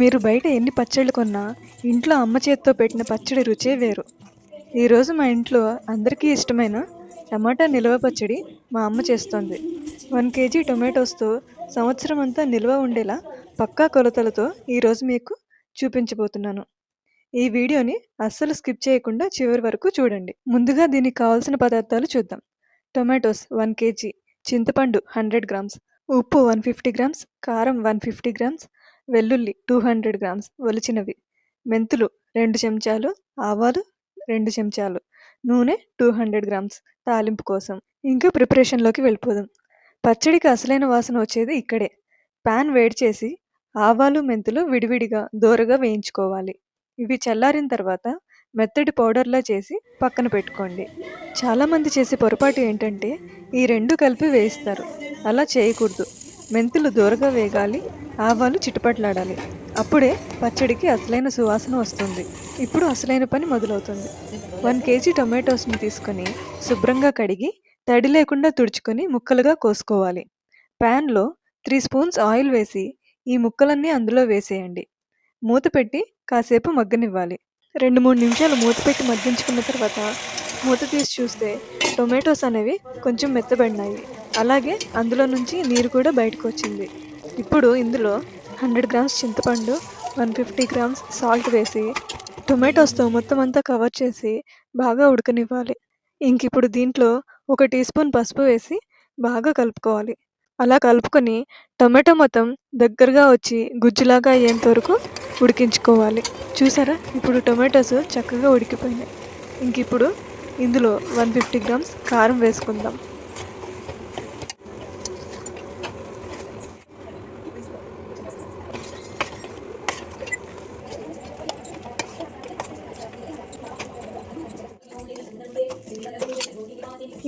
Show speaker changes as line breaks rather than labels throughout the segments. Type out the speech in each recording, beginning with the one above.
మీరు బయట ఎన్ని పచ్చళ్ళు కొన్నా ఇంట్లో అమ్మ చేత్తో పెట్టిన పచ్చడి రుచే వేరు. ఈరోజు మా ఇంట్లో అందరికీ ఇష్టమైన టమాటా నిల్వ పచ్చడి మా అమ్మ చేస్తోంది. వన్ కేజీ టొమాటోస్తో సంవత్సరం అంతా నిల్వ ఉండేలా పక్కా కొలతలతో ఈరోజు మీకు చూపించబోతున్నాను. ఈ వీడియోని అస్సలు స్కిప్ చేయకుండా చివరి వరకు చూడండి. ముందుగా దీనికి కావాల్సిన పదార్థాలు చూద్దాం. టొమాటోస్ వన్ కేజీ చింతపండు హండ్రెడ్ గ్రామ్స్ ఉప్పు వన్ ఫిఫ్టీ గ్రామ్స్ కారం వన్ ఫిఫ్టీ గ్రామ్స్ వెల్లుల్లి టూ హండ్రెడ్ గ్రామ్స్ ఒలిచినవి. మెంతులు రెండు చెంచాలు ఆవాలు రెండు చెంచాలు నూనె టూ హండ్రెడ్ గ్రామ్స్ తాలింపు కోసం. ఇంకా ప్రిపరేషన్లోకి వెళ్ళిపోదాం. పచ్చడికి అసలైన వాసన వచ్చేది ఇక్కడే. ప్యాన్ వేడి చేసి ఆవాలు మెంతులు విడివిడిగా దోరగా వేయించుకోవాలి. ఇవి చల్లారిన తర్వాత మెత్తటి పౌడర్లా చేసి పక్కన పెట్టుకోండి. చాలామంది చేసే పొరపాటు ఏంటంటే ఈ రెండు కలిపి వేయిస్తారు. అలా చేయకూడదు. మెంతులు దూరగా వేగాలి ఆవాలు చిటపట్లాడాలి. అప్పుడే పచ్చడికి అసలైన సువాసన వస్తుంది. ఇప్పుడు అసలైన పని మొదలవుతుంది. వన్ కేజీ టొమాటోస్ని తీసుకొని శుభ్రంగా కడిగి తడి లేకుండా తుడుచుకొని ముక్కలుగా కోసుకోవాలి. ప్యాన్లో త్రీ స్పూన్స్ ఆయిల్ వేసి ఈ ముక్కలన్నీ అందులో వేసేయండి. మూత పెట్టి కాసేపు మగ్గనివ్వాలి. రెండు మూడు నిమిషాలు మూత పెట్టి మగ్గించుకున్న తర్వాత మూత తీసి చూస్తే టొమాటోస్ అనేవి కొంచెం మెత్తబడినాయి. అలాగే అందులో నుంచి నీరు కూడా బయటకు వచ్చింది. ఇప్పుడు ఇందులో హండ్రెడ్ గ్రామ్స్ చింతపండు వన్ ఫిఫ్టీ గ్రామ్స్ సాల్ట్ వేసి టొమాటోస్తో మొత్తం అంతా కవర్ చేసి బాగా ఉడకనివ్వాలి. ఇంక ఇప్పుడు దీంట్లో ఒక టీ స్పూన్ పసుపు వేసి బాగా కలుపుకోవాలి. అలా కలుపుకొని టొమాటో మొత్తం దగ్గరగా వచ్చి గుజ్జులాగా అయ్యేంత వరకు ఉడికించుకోవాలి. చూసారా? ఇప్పుడు టొమాటోస్ చక్కగా ఉడికిపోయినాయి. ఇంక ఇప్పుడు ఇందులో వన్ ఫిఫ్టీ గ్రామ్స్ కారం వేసుకుందాం.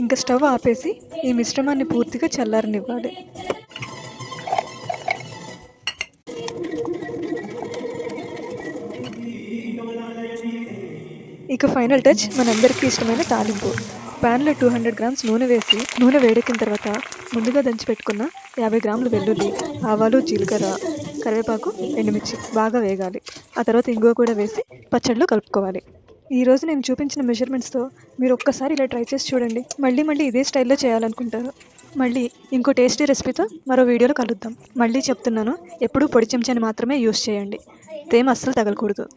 ఇంకా స్టవ్ ఆపేసి ఈ మిశ్రమాన్ని పూర్తిగా చల్లారనివ్వాలి. ఇక ఫైనల్ టచ్ మనందరికీ ఇష్టమైన తాలింపు. ప్యాన్లో టూ హండ్రెడ్ గ్రామ్స్ నూనె వేసి నూనె వేడెక్కిన తర్వాత ముందుగా దంచి పెట్టుకున్న యాభై గ్రాములు వెల్లుల్లి ఆవాలు జీలకర్ర కరివేపాకు ఎండుమిర్చి బాగా వేగాలి. ఆ తర్వాత ఇంగువ కూడా వేసి పచ్చడిలో కలుపుకోవాలి. ఈరోజు నేను చూపించిన మెజర్మెంట్స్తో మీరు ఒక్కసారి ఇలా ట్రై చేసి చూడండి. మళ్ళీ మళ్ళీ ఇదే స్టైల్లో చేయాలనుకుంటారు. మళ్ళీ ఇంకో టేస్టీ రెసిపీతో మరో వీడియోలో కలుద్దాం. మళ్ళీ చెప్తున్నాను ఎప్పుడూ పొడి చెంచాని మాత్రమే యూస్ చేయండి. తేమ అస్సలు తగలకూడదు.